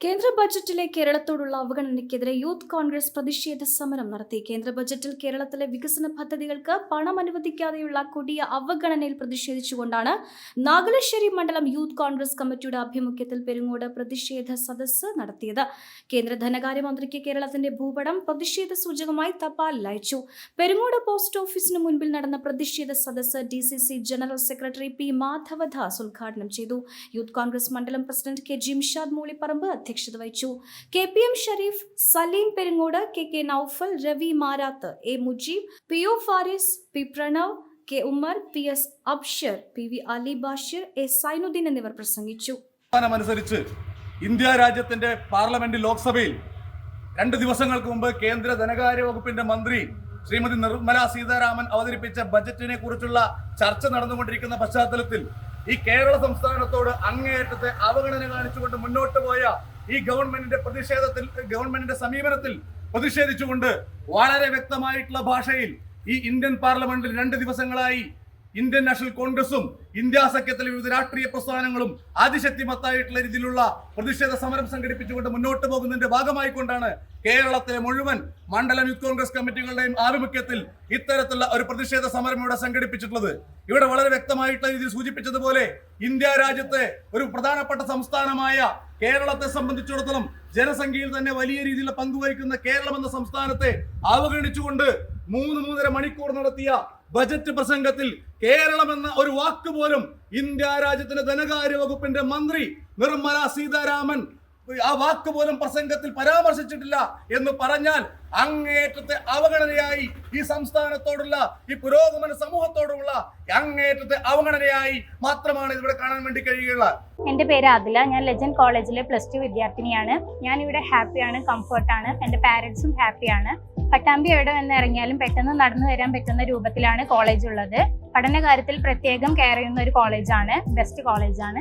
കേന്ദ്ര ബജറ്റിലെ കേരളത്തോടുള്ള അവഗണനയ്ക്കെതിരെ യൂത്ത് കോൺഗ്രസ് പ്രതിഷേധ സമരം നടത്തി. കേന്ദ്ര ബജറ്റിൽ കേരളത്തിലെ വികസന പദ്ധതികൾക്ക് പണം അനുവദിക്കാതെയുള്ള കൊടിയ അവഗണനയിൽ പ്രതിഷേധിച്ചുകൊണ്ടാണ് നാഗലശ്ശേരി മണ്ഡലം യൂത്ത് കോൺഗ്രസ് കമ്മിറ്റിയുടെ ആഭിമുഖ്യത്തിൽ പെരുങ്ങോട് പ്രതിഷേധ സദസ്സ് നടത്തിയത്. കേന്ദ്ര ധനകാര്യമന്ത്രിക്ക് കേരളത്തിന്റെ ഭൂപടം പ്രതിഷേധ സൂചകമായി തപാലിൽ അയച്ചു പെരുങ്ങോട് പോസ്റ്റ് ഓഫീസിന് മുൻപിൽ നടന്ന പ്രതിഷേധ സദസ്സ് D C C general secretary P Madhavadas ഉദ്ഘാടനം ചെയ്തു. യൂത്ത് കോൺഗ്രസ് മണ്ഡലം പ്രസിഡന്റ് കെ ജിംഷാദ് മൂളിപ്പറമ്പ് അധ്യക്ഷത വഹിച്ചു K P M Shareef Saleem Perungode K K Noufal Ravi Marath A Mujeeb P O Faris P Pranav K Ummer P S Abshar P V Ali Bashir A Sainudheen എന്നിവർ പ്രസംഗിച്ചു. അനുസരിച്ച് India രാജ്യത്തിന്റെ parliament ലോക്സഭയിൽ രണ്ട് ദിവസങ്ങൾക്ക് മുമ്പ് കേന്ദ്ര ധനകാര്യ വകുപ്പിന്റെ മന്ത്രി ശ്രീമതി നിർമ്മല സീതാരാമൻ അവതരിപ്പിച്ച ബജറ്റിനെ കുറിച്ചുള്ള ചർച്ച നടന്നുകൊണ്ടിരിക്കുന്ന പശ്ചാത്തലത്തിൽ ഈ കേരള സംസ്ഥാനത്തോട് അങ്ങേയറ്റത്തെ അവഗണന കാണിച്ചുകൊണ്ട് മുന്നോട്ട് പോയ ഈ ഗവൺമെന്റിന്റെ പ്രതിഷേധത്തിൽ ഗവൺമെന്റിന്റെ സമീപനത്തിൽ പ്രതിഷേധിച്ചുകൊണ്ട് വളരെ വ്യക്തമായിട്ടുള്ള ഭാഷയിൽ ഈ ഇന്ത്യൻ പാർലമെന്റിൽ രണ്ട് ദിവസങ്ങളായി ഇന്ത്യൻ നാഷണൽ കോൺഗ്രസും ഇന്ത്യ സഖ്യത്തിലെ വിവിധ രാഷ്ട്രീയ പ്രസ്ഥാനങ്ങളും അതിശക്തിമത്തായിട്ടുള്ള രീതിയിലുള്ള പ്രതിഷേധ സമരം സംഘടിപ്പിച്ചുകൊണ്ട് മുന്നോട്ട് പോകുന്നതിന്റെ ഭാഗമായിക്കൊണ്ടാണ് കേരളത്തിലെ മുഴുവൻ മണ്ഡലം യൂത്ത് കോൺഗ്രസ് കമ്മിറ്റികളുടെയും ആഭിമുഖ്യത്തിൽ ഇത്തരത്തിലുള്ള ഒരു പ്രതിഷേധ സമരം ഇവിടെ സംഘടിപ്പിച്ചിട്ടുള്ളത്. ഇവിടെ വളരെ വ്യക്തമായിട്ടുള്ള രീതിയിൽ സൂചിപ്പിച്ചതുപോലെ ഇന്ത്യ രാജ്യത്തെ ഒരു പ്രധാനപ്പെട്ട സംസ്ഥാനമായ കേരളത്തെ സംബന്ധിച്ചിടത്തോളം ജനസംഖ്യയിൽ തന്നെ വലിയ രീതിയിൽ പങ്കുവഹിക്കുന്ന കേരളം എന്ന സംസ്ഥാനത്തെ അവഗണിച്ചുകൊണ്ട് മൂന്ന് മൂന്നര മണിക്കൂർ നടത്തിയ ബജറ്റ് പ്രസംഗത്തിൽ കേരളം എന്ന ഒരു വാക്ക് പോലും ഇന്ത്യ രാജ്യത്തിന്റെ ധനകാര്യ വകുപ്പിന്റെ മന്ത്രി നിർമ്മല സീതാരാമൻ ആ വാക്ക് പോലും പ്രസംഗത്തിൽ പരാമർശിച്ചിട്ടില്ല എന്ന് പറഞ്ഞാൽ അങ്ങേറ്റത്തെ അവഗണനയായി ഈ സംസ്ഥാനത്തോടുള്ള ഈ പുരോഗമന സമൂഹത്തോടുള്ള അങ്ങേറ്റത്തെ അവഗണനയായി മാത്രമാണ് ഇവിടെ കാണാൻ വേണ്ടി കഴിയുക. എന്റെ പേര് അതില ഞാൻ ലെജൻഡ് കോളേജിലെ പ്ലസ് ടു വിദ്യാർത്ഥിനിയാണ്. ഞാൻ ഇവിടെ ഹാപ്പിയാണ് കംഫർട്ടാണ്. എന്റെ പാരൻസും ഹാപ്പിയാണ്. പട്ടാമ്പി എവിടെ വന്ന് ഇറങ്ങിയാലും പെട്ടെന്ന് നടന്നു വരാൻ പറ്റുന്ന രൂപത്തിലാണ് കോളേജ് ഉള്ളത്. പഠന കാര്യത്തിൽ പ്രത്യേകം കെയർ ചെയ്യുന്ന ഒരു കോളേജാണ് ബെസ്റ്റ് കോളേജാണ്.